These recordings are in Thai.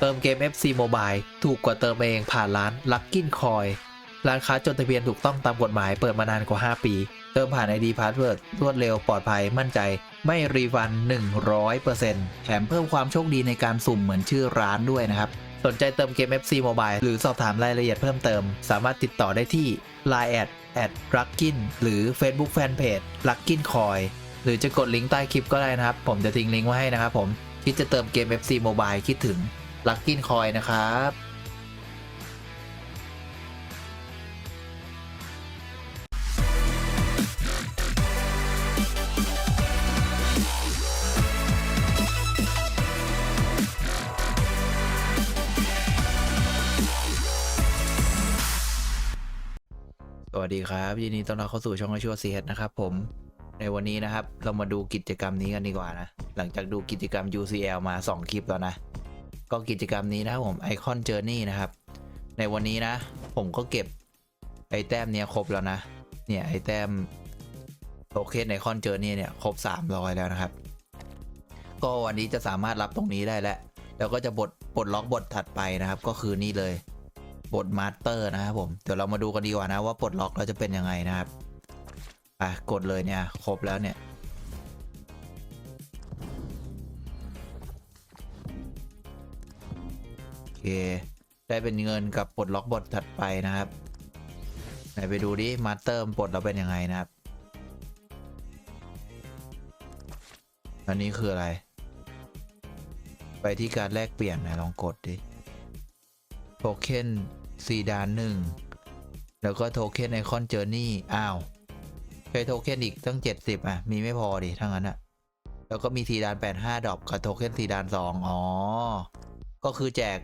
เติมเกม FC Mobile ถูกกว่าเติมเองผ่านร้าน Lucky Coin ร้านค้าจดทะเบียนถูกต้องตามกฎหมายเปิดมานานกว่า 5 ปี เติมผ่าน ID Password รวดเร็วปลอดภัยมั่นใจ ไม่รีฟัน 100%แถมเพิ่มความโชคดีในการสุ่มเหมือนชื่อร้านด้วยนะครับ สนใจเติมเกม FC Mobile หรือสอบถามรายละเอียดเพิ่มเติม สามารถติดต่อได้ที่ Line แอดแอด Luckin หรือ Facebook Fanpage Luckin Coin หรือจะกดลิงก์ใต้คลิปก็ได้นะครับ ผมจะทิ้งลิงก์ไว้ให้นะครับผมคิดจะเติมเกม FC Mobile คิดถึง Luckin Coin นะครับ สวัสดีครับ ยินดีต้อนรับเข้าสู่ช่องอชัวซีเฮดนะครับผมในวันนี้นะครับ เรามาดูกิจกรรมนี้กันดีกว่านะ หลังจากดูกิจกรรม UCL มา 2 คลิปแล้วนะ ก็กิจกรรมนี้นะครับผม Icon Journey นะครับ ในวันนี้นะ ผมก็เก็บไอแต้มเนี้ยครบแล้วนะ เนี่ยไอแต้มโทเค็นไอคอนเจอร์นี่เนี่ยครบ 300 แล้วนะครับ ก็วันนี้จะสามารถรับตรงนี้ได้แล้ว แล้วก็จะบทปลดล็อกบทถัดไปนะครับ ก็คือนี่เลยบทมาสเตอร์นะครับผม เดี๋ยวเรามาดูกันดีกว่านะว่าปลดล็อกเราจะเป็นยังไงนะครับอะกดเลยเนี่ยครบแล้วเนี่ย เค ได้เป็นเงินกับปลดล็อกบทถัดไปนะครับ ไหนไปดูดิมาเตอร์ปลดเราเป็นยังไงนะครับ อันนี้คืออะไร ไปที่การแลกเปลี่ยนนะลองกดดิ โทเค็นซีดานหนึ่งแล้วก็โทเค็นไอคอนเจอร์นี่อ้าวเคยโทเค็นอีกตั้ง 70 อะ มีไม่พอดิทั้งนั้นอะ แล้วก็มีซีดาน 85 ดอกกับโทเค็นซีดาน 2 อ๋อ ก็คือแจก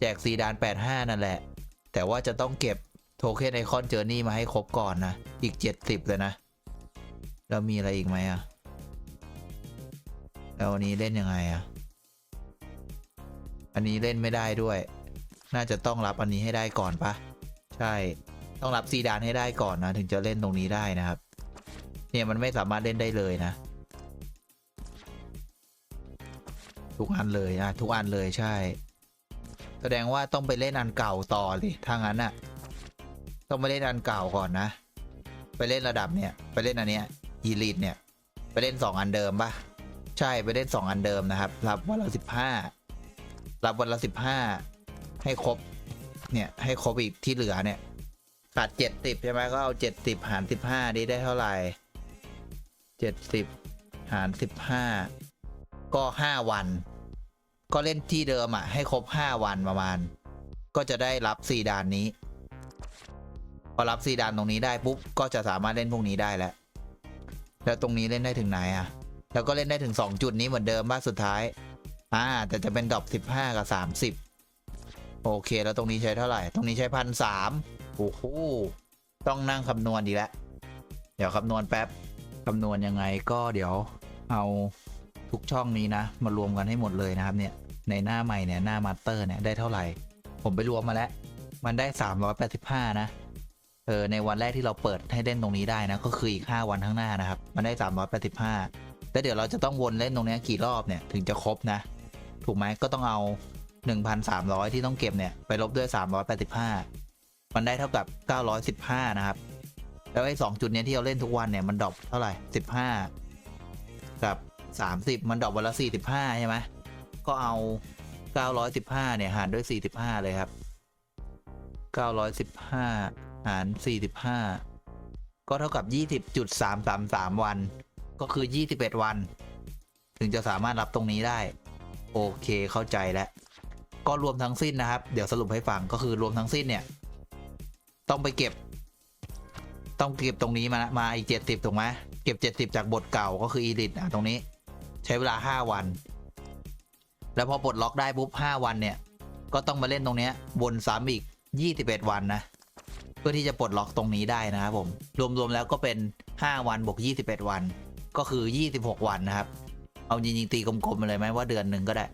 แจกซีดาน 85 นั่นแหละ แต่ว่าจะต้องเก็บโทเค็นไอคอนเจอร์นี่มาให้ครบก่อนนะ อีก 70 เลยนะแล้วมีอะไรอีกไหมอะแล้ววันนี้เล่นยังไงอะอันนี้เล่นไม่ได้ด้วย น่าจะต้องรับอันนี้ให้ได้ก่อนปะใช่ ต้องรับซีดานให้ได้ก่อนนะ ถึงจะเล่นตรงนี้ได้นะครับ เนี่ยมันไม่สามารถเล่นได้เลยนะ ทุกอันเลยอะทุกอันเลยใช่ ดงว่าต้องไปเล่นอันเก่าต่อเลยถ้างั้นอะต้องไปเล่นอันเก่าก่อนนะ ไปเล่นระดับเนี่ย ไปเล่นอันเนี้ยอีลิทเนี่ย ไปเล่นสองอันเดิมปะใช่ไปเล่นสองอันเดิมนะครับ รับวันละสิบห้ารับวันละสิบห้าให้ครบ เนี่ยให้ครบอีกที่เหลือเนี่ยขาดเจ็ดสิบใช่ไหมก็เอาเจ็ดสิบหารสิบห้านี้ได้เท่าไหร่เจ็ดสิบหารสิบห้าก็ห้าวัน ก็เล่นที่เดิมอะ ให้ครบห้าวันประมาณ ก็จะได้รับสี่ดานนี้ พอรับสี่ดานตรงนี้ได้ปุ๊บ ก็จะสามารถเล่นพวกนี้ได้แล้ว แล้วตรงนี้เล่นได้ถึงไหนอะ แล้วก็เล่นได้ถึงสองจุดนี้เหมือนเดิมบ้าสุดท้าย อ่า แต่จะเป็นดรอปสิบห้ากับสามสิบโอเค แล้วตรงนี้ใช้เท่าไหร่ ตรงนี้ใช้พันสามโอ้โห ต้องนั่งคำนวณดีแล้ว เดี๋ยวคำนวณแป๊บ คำนวณยังไงก็เดี๋ยวเอา ทุกช่องนี้นะ มารวมกันให้หมดเลยนะครับเนี่ยในหน้าใหม่เนี่ยหน้ามาสเตอร์เนี่ยได้เท่าไหร่ ผมไปรวมมาแล้ว มันได้ 385 นะเออในวันแรกที่เราเปิดให้เล่นตรงนี้ได้นะก็คืออีก 5 วันข้างหน้านะครับ มันได้ 385แล้วเดี๋ยวเราจะต้องวนเล่นตรงนี้กี่รอบเนี่ยถึงจะครบนะ ถูกไหมก็ต้องเอา 1,300 ที่ต้องเก็บเนี่ยไปลบด้วย 385 มันได้เท่ากับ 915 นะครับ แล้วไอ้สองจุดเนี้ยที่เราเล่นทุกวันเนี่ยมันดรอปเท่าไหร่ 15 กับ 30 มันดอปวันละ 45 ใช่ไหมก็เอา 915 เนี่ย หารด้วย 45 เลยครับ 915 หาร 45 ก็เท่ากับ 20.333 วัน ก็คือ 21 วัน ถึงจะสามารถรับตรงนี้ได้ โอเคเข้าใจแล้ว ก็รวมทั้งสิ้นนะครับ เดี๋ยวสรุปให้ฟังก็คือรวมทั้งสิ้นเนี่ย ต้องไปเก็บ ต้องเก็บตรงนี้มามาอีก 70 ถูกไหมเก็บ 70 จากบทเก่าก็คืออีลิทอะตรงนี้ ใช้เวลา 5 วัน แล้วพอปลดล็อกได้ปุ๊บ5วันเนี่ย ก็ต้องมาเล่นตรงเนี้ยวนซ้ำอีก 21 วันนะ เพื่อที่จะปลดล็อกตรงนี้ได้นะครับผม รวมๆแล้วก็เป็น 5 วันบวก21 วัน ก็คือ 26 วันนะครับ เอาจริงๆตีกลมๆมาเลยไหมว่าเดือนหนึ่งก็ได้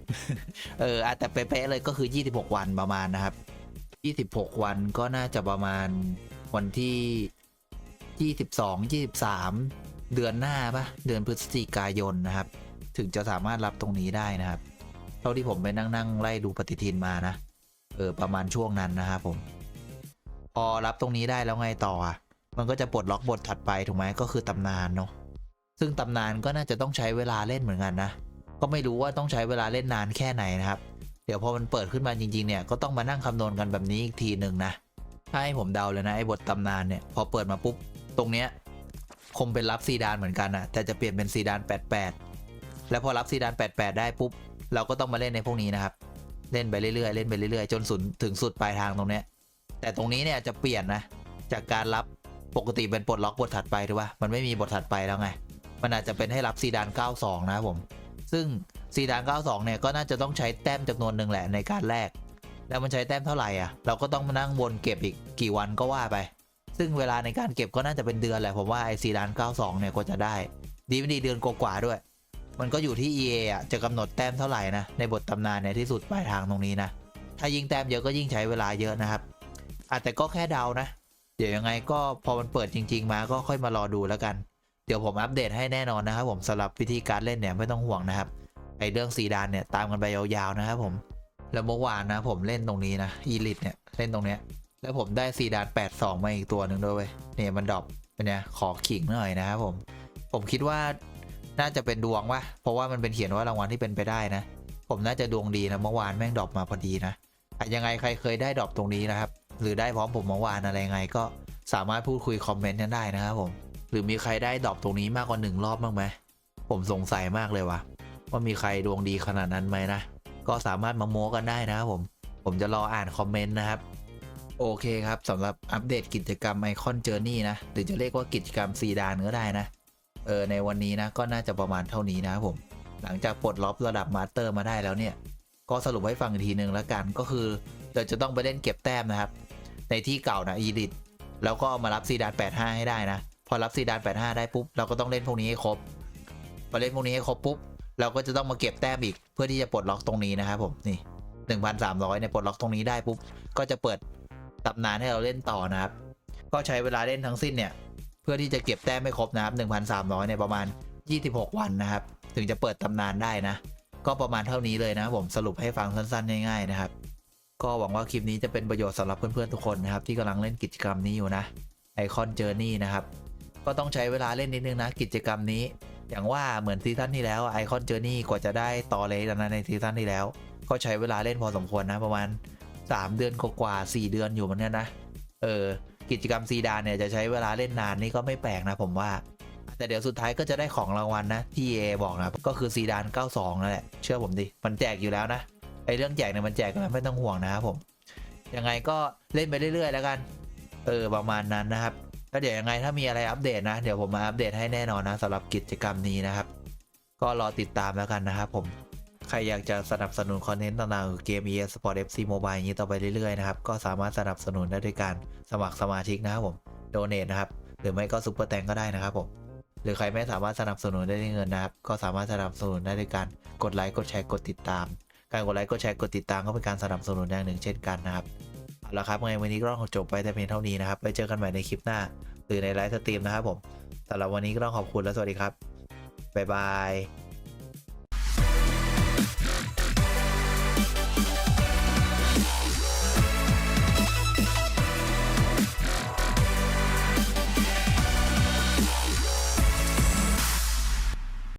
เอออะแต่เป๊ะๆเลยก็คือ 26 วันประมาณนะครับ 26 วันก็น่าจะประมาณวันที่ 22 23 เดือนหน้าปะเดือนพฤศจิกายนนะครับ ถึงจะสามารถรับตรงนี้ได้นะครับ เท่าที่ผมไปนั่งนั่งไล่ดูปฏิทินมานะเออประมาณช่วงนั้นนะครับผม พอรับตรงนี้ได้แล้วไงต่ออะมันก็จะปลดล็อกบทถัดไปถูกไหมก็คือตำนานเนาะซึ่งตำนานก็น่าจะต้องใช้เวลาเล่นเหมือนกันนะก็ไม่รู้ว่าต้องใช้เวลาเล่นนานแค่ไหนนะครับ เดี๋ยวพอมันเปิดขึ้นมาจริงๆเนี่ยก็ต้องมานั่งคำนวณกันแบบนี้อีกทีหนึ่งนะถ้าให้ผมเดาเลยนะไอ้บทตำนานเนี่ยพอเปิดมาปุ๊บตรงเนี้ยคงเป็นรับซีดานเหมือนกันนะแต่จะเปลี่ยนเป็นซีดาน 88 แล้วพอรับซีดาน88 ได้ปุ๊บ เราก็ต้องมาเล่นในพวกนี้นะครับ เล่นไปเรื่อยๆ เล่นไปเรื่อยๆ จนสุดถึงสุดปลายทางตรงเนี้ย แต่ตรงนี้เนี่ยจะเปลี่ยนนะ จากการรับปกติเป็นปลดล็อกบทถัดไปถูกปะมันไม่มีบทถัดไปแล้วไง มันอาจจะเป็นให้รับซีดาน92 นะครับผม ซึ่งซีดาน92 เนี่ยก็น่าจะต้องใช้แต้มจำนวนหนึ่งแหละในการแลก แล้วมันใช้แต้มเท่าไหร่อะ เราก็ต้องมานั่งวนเก็บอีกกี่วันก็ว่าไป ซึ่งเวลาในการเก็บก็น่าจะเป็นเดือนแหละผมว่าไอซีดาน92 เนี่ยก็จะได้ ดีไม่ดีเดือนกว่าๆด้วย มันก็อยู่ที่ EA อะจะกำหนดแต้มเท่าไหร่นะในบทตำนานในที่สุดปลายทางตรงนี้นะ ถ้ายิงแต้มเยอะก็ยิ่งใช้เวลาเยอะนะครับอาจแต่ก็แค่เดานะ เดี๋ยวยังไงก็พอมันเปิดจริง ๆ มาก็ค่อยมารอดูแล้วกัน เดี๋ยวผมอัปเดตให้แน่นอนนะครับ ผมสำหรับวิธีการเล่นเนี่ยไม่ต้องห่วงนะครับไอเรื่องซีดานเนี่ยตามกันไปยาวๆนะครับผมแล้วเมื่อวานนะผมเล่นตรงนี้นะอีลิทเนี่ยเล่นตรงเนี้ยแล้วผมได้ซีดาน82 มาอีกตัวหนึ่งด้วยเวยเนี่ยมันดรอปเป็นเนี่ยขอขิงหน่อยนะครับผม ผมคิดว่า น่าจะเป็นดวงวะเพราะว่ามันเป็นเขียนว่ารางวัลที่เป็นไปได้นะ ผมน่าจะดวงดีนะเมื่อวานแม่งดรอปมาพอดีนะยังไงใครเคยได้ดรอปตรงนี้นะครับ หรือได้พร้อมผมเมื่อวานอะไรไงก็สามารถพูดคุยคอมเมนต์กันได้นะครับผม หรือมีใครได้ดรอปตรงนี้มากกว่าหนึ่งรอบบ้างไหมผมสงสัยมากเลยวะว่ามีใครดวงดีขนาดนั้นไหมนะ ก็สามารถมาโม้กันได้นะครับผม ผมจะรออ่านคอมเมนต์นะครับ โอเคครับสำหรับอัปเดตกิจกรรมไอคอนเจอร์นี่นะ หรือจะเรียกว่ากิจกรรมซีดานก็ได้นะ เออในวันนี้นะก็น่าจะประมาณเท่านี้นะครับผม หลังจากปลดล็อกระดับมาสเตอร์มาได้แล้วเนี่ย ก็สรุปให้ฟังอีกทีหนึ่งแล้วกันก็คือเราจะต้องไปเล่นเก็บแต้มนะครับ ในที่เก่านะอีดิทแล้วก็เอามารับซีดาน85 ให้ได้นะ พอรับซีดาน85 ได้ปุ๊บเราก็ต้องเล่นพวกนี้ให้ครบพอเล่นพวกนี้ให้ครบปุ๊บเราก็จะต้องมาเก็บแต้มอีก เพื่อที่จะปลดล็อกตรงนี้นะครับผมนี่1,300เนี่ยปลดล็อกตรงนี้ได้ปุ๊บก็จะเปิดตำนานให้เราเล่นต่อนะครับ ก็ใช้เวลาเล่นทั้งสิ้นเนี่ย เพื่อที่จะเก็บแต้มไม่ครบนะครับ1,300เนี่ยประมาณ 26 วันนะครับ ถึงจะเปิดตำนานได้นะ ก็ประมาณเท่านี้เลยนะผมสรุปให้ฟังสั้นๆง่ายๆนะครับ ก็หวังว่าคลิปนี้จะเป็นประโยชน์สำหรับเพื่อนๆทุกคนนะครับที่กำลังเล่นกิจกรรมนี้อยู่นะไอคอนเจอร์นี่นะครับก็ต้องใช้เวลาเล่นนิดนึงนะกิจกรรมนี้ อย่างว่าเหมือนซีซั่นที่แล้วไอคอนเจอร์นี่กว่าจะได้ต่อเลยนะในซีซั่นที่แล้ว ก็ใช้เวลาเล่นพอสมควรนะประมาณ 3 เดือนกว่าๆ4เดือนอยู่เหมือนกันนะเออ กิจกรรมซีดานเนี่ยจะใช้เวลาเล่นนานนี่ก็ไม่แปลกนะผมว่า แต่เดี๋ยวสุดท้ายก็จะได้ของรางวัลนะที่เอบอกนะก็คือซีดาน 92นั่นแหละเชื่อผมดิมันแจกอยู่แล้วนะไอเรื่องแจกเนี่ยมันแจกกันแล้วไม่ต้องห่วงนะครับผมยังไงก็เล่นไปเรื่อยๆ แล้วกัน เออประมาณนั้นนะครับแล้วเดี๋ยวยังไงถ้ามีอะไรอัปเดตนะ เดี๋ยวผมมาอัปเดตให้แน่นอนนะสำหรับกิจกรรมนี้นะครับ ก็รอติดตามแล้วกันนะครับผม ใครอยากจะสนับสนุนคอนเทนต์ต่างๆของเกม EA Sport FC Mobile อย่างนี้ต่อไปเรื่อยๆนะครับ ก็สามารถสนับสนุนได้ด้วยการสมัครสมาชิกนะครับผมโดเน a นะครับ หรือไม่ก็ซุปเปอร์แตงก็ได้นะครับผมหรือใครไม่สามารถสนับสนุนได้ด้วยเงินนะครับ ก็สามารถสนับสนุนได้ด้วยการกดไลค์กดแชร์กดติดตาม การกดไลค์กดแชร์กดติดตามก็เป็นการสนับสนุนอย่างหนึ่งเช่นกันนะครับเอาละครับไงวันนี้ก็ต้องจบไปแต่เพียงเท่านี้นะครับไว้เจอกันใหม่ในคลิปหน้า หรือในไลฟ์สตรีมนะครับผมสำหรับวันนี้ก็ต้องขอบคุณและสวัสดีครับบ๊ายบาย